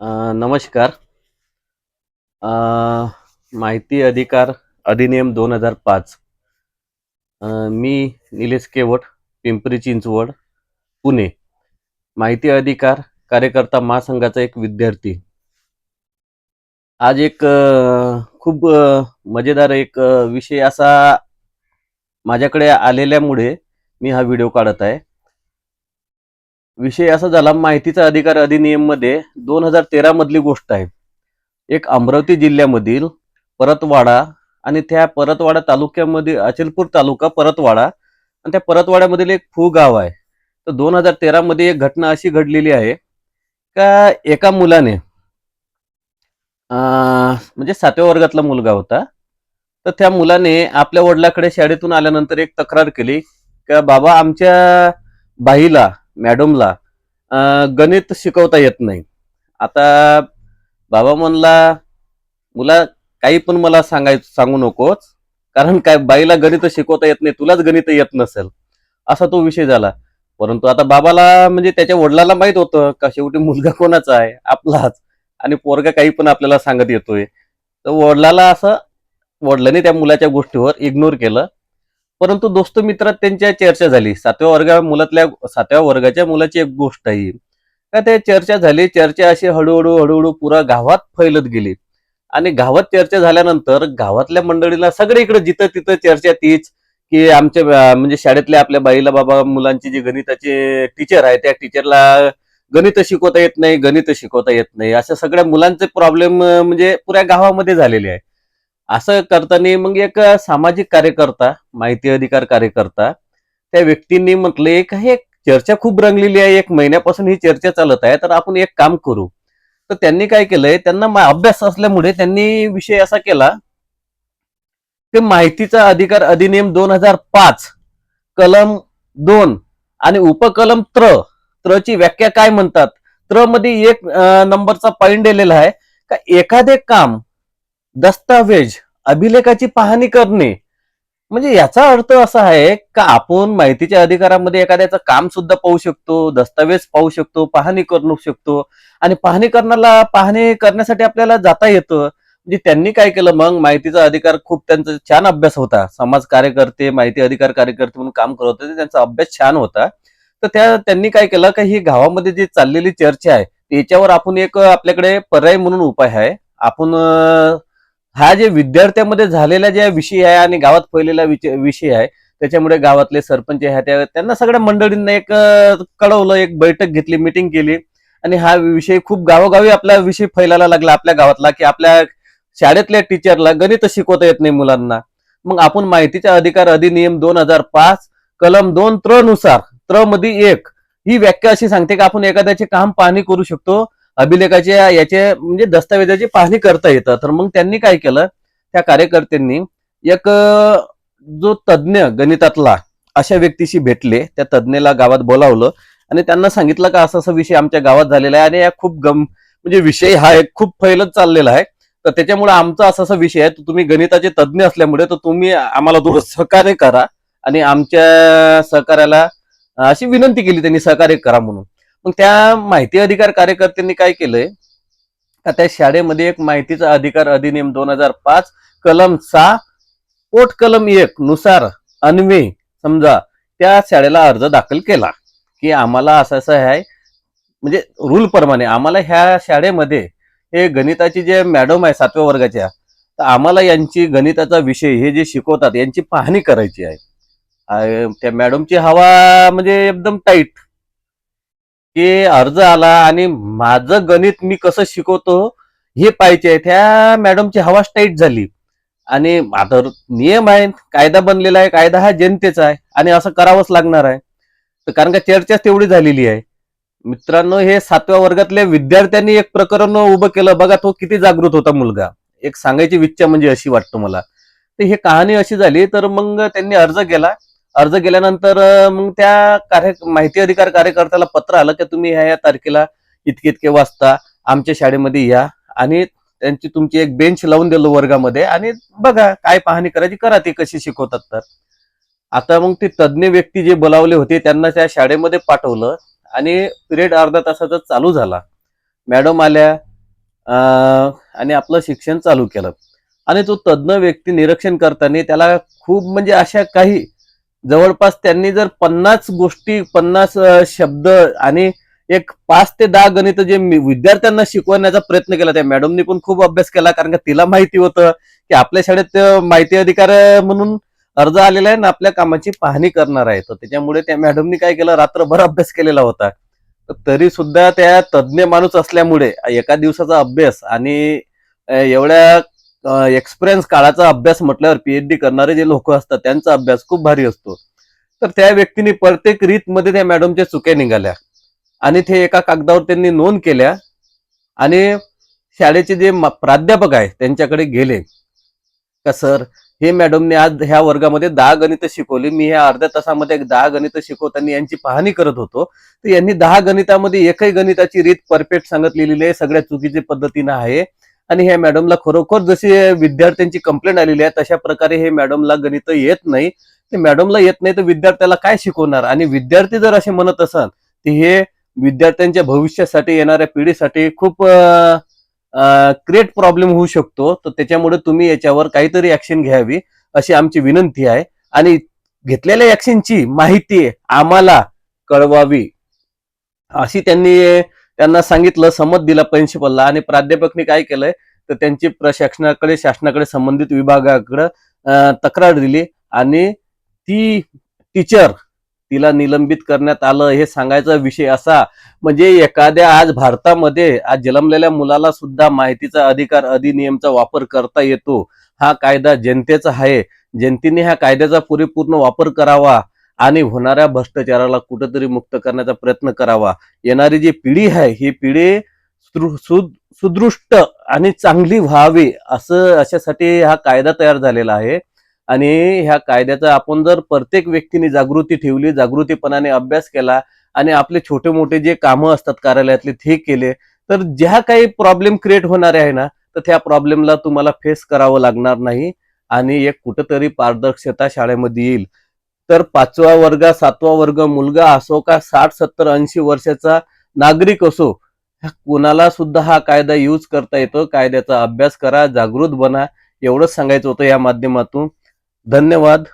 नमस्कार. माहिती अधिकार अधिनियम दोन हजार पाच. मी निलेश केवट पिंपरी चिंचवड पुणे. माहिती अधिकार कार्यकर्ता महासंघाचा एक विद्यार्थी. आज एक खूप मजेदार एक विषय असा माझ्याकडे आलेल्यामुळे मी हा व्हिडिओ काढत आहे. विषय असा झाला माहितीचा अधिकार अधिनियममध्ये दोन हजार तेरा मधली गोष्ट आहे. एक अमरावती जिल्ह्यामधील परतवाडा आणि त्या परतवाडा तालुक्यामध्ये अचलपूर तालुका परतवाडा आणि त्या परतवाड्यामधील एक फू गाव आहे. तर दोन हजार तेरामध्ये एक घटना अशी घडलेली आहे का एका मुलाने म्हणजे सातव्या वर्गातला मुलगा होता. तर त्या मुलाने आपल्या वडिलाकडे शाळेतून आल्यानंतर एक तक्रार केली का बाबा आमच्या बाईला मॅडमला गणित शिकवता येत नाही. आता बाबा म्हणला मुला काही पण मला सांगाय सांगू नकोच कारण काय बाईला गणित शिकवता येत नाही तुलाच गणित येत नसेल. असा तो विषय झाला. परंतु आता बाबाला म्हणजे त्याच्या वडिलाला माहीत होतं का शेवटी मुलगा कोणाचा आहे? आपलाच. आणि पोरगा काही पण आपल्याला सांगत येतोय. तर वडिलाला असं वडिलांनी त्या मुलाच्या गोष्टीवर इग्नोर केलं. परंतु दोस्त मित्रात त्यांच्या चर्चा झाली. सातव्या वर्गा मुलातल्या सातव्या वर्गाच्या मुलाची एक गोष्ट आहे. का ते चर्चा झाली चर्चा अशी हळूहळू हळूहळू पुरा गावात फैलत गेली. आणि गावात चर्चा झाल्यानंतर गावातल्या मंडळीला सगळीकडे जिथं तिथं चर्चा तीच की आमच्या म्हणजे शाळेतल्या आपल्या बाईला बाबा मुलांची जी गणिताचे टीचर आहे त्या टीचरला गणित शिकवता येत नाही गणित शिकवता येत नाही. अशा सगळ्या मुलांचे प्रॉब्लेम म्हणजे पुऱ्या गावामध्ये झालेले आहे. असं करताना मग एक सामाजिक कार्यकर्ता माहिती अधिकार कार्यकर्ता त्या व्यक्तींनी म्हटले का हे चर्चा खूप रंगलेली आहे एक महिन्यापासून ही चर्चा चालत आहे तर आपण एक काम करू. तर त्यांनी काय केलंय त्यांना अभ्यास असल्यामुळे त्यांनी विषय असा केला की माहितीचा अधिकार अधिनियम दोन हजार पाच कलम दोन आणि उपकलम त्र त्रची व्याख्या काय म्हणतात? त्रमध्ये एक नंबरचा पॉइंट दिलेला आहे का एखादे काम दस्तावेज अभिलेखाची पाहणी करणे. म्हणजे याचा अर्थ असा आहे का आपण माहितीच्या अधिकारामध्ये एखाद्याचं काम सुद्धा पाहू शकतो दस्तावेज पाहू शकतो पाहणी करू शकतो. आणि पाहणी करण्याला पाहणी करण्यासाठी आपल्याला जाता येतं. म्हणजे त्यांनी काय केलं मग? माहितीचा अधिकार खूप त्यांचा छान अभ्यास होता. समाज कार्यकर्ते माहिती अधिकार कार्यकर्ते म्हणून काम करत होते त्यांचा अभ्यास छान होता. तर त्या त्यांनी काय केलं का ही गावामध्ये जी चाललेली चर्चा आहे त्याच्यावर आपण एक आपल्याकडे पर्याय म्हणून उपाय आहे. आपण हा जे विद्यार्थ्यांमध्ये झालेला जे विषय आहे आणि गावात फैलेला विषय आहे त्याच्यामुळे गावातले सरपंच आहे त्या त्यांना सगळ्या मंडळींना एक कळवलं एक बैठक घेतली मिटिंग केली. आणि हा विषय खूप गावोगावी आपला विषय फैलायला लागला आपल्या गावातला की आपल्या शाळेतल्या टीचरला गणित शिकवता येत नाही मुलांना. मग आपण माहितीचा अधिकार अधिनियम दोन हजार पाच कलम दोन त्रनुसार त्रमध्ये एक ही व्याख्या अशी सांगते की आपण एखाद्याचे काम पाहणी करू शकतो अभिलेखाच्या याचे म्हणजे दस्तावेजाची पाहणी करता येतं. तर मग त्यांनी काय केलं? त्या कार्यकर्त्यांनी एक जो तज्ज्ञ गणितातला अशा व्यक्तीशी भेटले. त्या तज्ज्ञला गावात बोलावलं आणि त्यांना सांगितलं का असा असा विषय आमच्या गावात झालेला आहे आणि या खूप गम म्हणजे विषय हा एक खूप फैलत चाललेला आहे. तर त्याच्यामुळे आमचा असा असा विषय आहे. तर तुम्ही गणिताचे तज्ज्ञ असल्यामुळे तर तुम्ही आम्हाला थोडं सहकार्य करा आणि आमच्या सहकार्याला अशी विनंती केली त्यांनी सहकार्य करा म्हणून. मग त्या माहिती अधिकार कार्यकर्त्यांनी काय केलंय? का त्या शाळेमध्ये एक माहितीचा अधिकार अधिनियम दोन हजार पाच कलम सहा पोट कलम एक नुसार अन्वे समजा त्या शाळेला अर्ज दाखल केला की आम्हाला असं असं आहे. म्हणजे रूल प्रमाणे आम्हाला ह्या शाळेमध्ये हे गणिताची जे मॅडम आहे सातव्या वर्गाच्या तर आम्हाला यांची गणिताचा विषय हे जे शिकवतात यांची पाहणी करायची आहे. त्या मॅडमची हवा म्हणजे एकदम टाईट की अर्ज आला आणि माझं गणित मी कसं शिकवतो हे पाहिजे त्या मॅडमची हवाच टाईट झाली. आणि आता नियम आहे कायदा बनलेला आहे कायदा हा जनतेचा आहे आणि असं करावंच लागणार आहे. तर कारण का चर्चाच तेवढी झालेली आहे. मित्रांनो हे सातव्या वर्गातल्या विद्यार्थ्यांनी एक प्रकरण उभं केलं. बघा तो किती जागृत होता मुलगा. एक सांगायची विच्छा म्हणजे अशी वाटतं मला. तर हे कहाणी अशी झाली तर मग त्यांनी अर्ज केला. अर्ज केल्यानंतर मग त्या कार्य माहिती अधिकार कार्यकर्त्याला पत्र आलं की तुम्ही ह्या या तारखेला इतके इतके वाजता आमच्या शाळेमध्ये या आणि त्यांची तुमची एक बेंच लावून दिलो वर्गामध्ये आणि बघा काय पाहणी करायची करा ते कशी शिकवतात तर. आता मग ते तज्ज्ञ व्यक्ती जे बोलावले होते त्यांना त्या शाळेमध्ये पाठवलं आणि पिरियड अर्धा तासाचा चालू झाला. मॅडम आल्या आणि आपलं शिक्षण चालू केलं. आणि तो तज्ज्ञ व्यक्ती निरीक्षण करताना त्याला खूप म्हणजे अशा काही जवळपास त्यांनी जर पन्नास गोष्टी पन्नास शब्द आणि एक पाच ते दहा गणित जे विद्यार्थ्यांना शिकवण्याचा प्रयत्न केला त्या मॅडमनी पण खूप अभ्यास केला कारण का तिला माहिती होतं की आपल्या शाळेत माहिती अधिकार म्हणून अर्ज आलेला आहे ना आपल्या कामाची पाहणी करणार आहे. तर त्याच्यामुळे त्या मॅडमनी काय केलं रात्रभर अभ्यास केलेला होता. तरी सुद्धा त्या तज्ज्ञ माणूस असल्यामुळे एका दिवसाचा अभ्यास आणि एवढ्या एक्सपिरियन्स काळाचा अभ्यास म्हटल्यावर पीएचडी करणारे जे लोक असतात त्यांचा अभ्यास खूप भारी असतो. तर त्या व्यक्तीने प्रत्येक रीतमध्ये त्या मॅडमच्या चुक्या निघाल्या. आणि ते एका कागदावर त्यांनी नोंद केल्या. आणि शाळेचे जे प्राध्यापक आहे त्यांच्याकडे गेले. का सर हे मॅडमने आज ह्या वर्गामध्ये दहा गणित शिकवली. मी ह्या अर्ध्या तासामध्ये दहा गणित शिकवताना यांची पाहणी करत होतो. तर यांनी दहा गणितामध्ये एकही गणिताची रीत परफेक्ट सांगत लिहिलेली आहे. सगळ्या चुकीच्या पद्धतीनं आहे. आणि ह्या मॅडमला खरोखर जशी विद्यार्थ्यांची कंप्लेंट आलेली आहे तशा प्रकारे हे मॅडमला गणित येत नाही. ते मॅडमला येत नाही तर विद्यार्थ्याला काय शिकवणार? आणि विद्यार्थी जर असे म्हणत असाल तर हे विद्यार्थ्यांच्या भविष्यासाठी येणाऱ्या पिढीसाठी खूप क्रिएट प्रॉब्लेम होऊ शकतो. तर त्याच्यामुळे तुम्ही याच्यावर काहीतरी ऍक्शन घ्यावी अशी आमची विनंती आहे. आणि घेतलेल्या ऍक्शनची माहिती आम्हाला कळवावी अशी त्यांनी त्यांना सांगितलं समज दिला प्रिन्सिपलला आणि प्राध्यापकने काय केलंय तर त्यांची प्रशासनाकडे शासनाकडे संबंधित विभागाकडे तक्रार दिली आणि ती टीचर तिला निलंबित करण्यात आलं. हे सांगायचा विषय असा म्हणजे एखाद्या आज भारतामध्ये आज जन्मलेल्या मुलाला सुद्धा माहितीचा अधिकार अधिनियमचा वापर करता येतो. हा कायदा जनतेचा आहे. जनतेने ह्या कायद्याचा पुरेपूर्ण वापर करावा. आणि होणाऱ्या भ्रष्टाचाराला कुठंतरी मुक्त करण्याचा प्रयत्न करावा. येणारी जी पिढी आहे ही पिढी सु- सुदृष्ट आणि चांगली व्हावी असं अशासाठी हा कायदा तयार झालेला आहे. आणि ह्या कायद्याचा आपण जर प्रत्येक व्यक्तीने जागृती ठेवली जागृतीपणाने अभ्यास केला आणि आपले छोटे मोठे जे कामं असतात कार्यालयातले ते केले तर ज्या काही प्रॉब्लेम क्रिएट होणारे आहे ना तर त्या प्रॉब्लेमला तुम्हाला फेस करावं लागणार नाही. आणि एक कुठंतरी पारदर्शकता शाळेमध्ये येईल. तर पाचवा वर्ग सातवा वर्ग मुलगा असो का साठ सत्तर ऐंशी वर्षाचा नागरिक असो कुणाला सुद्धा हा कायदा यूज करता येतो? कायद्याचा अभ्यास करा जागृत बना. एवढंच सांगायचं होतं या माध्यमातून. धन्यवाद.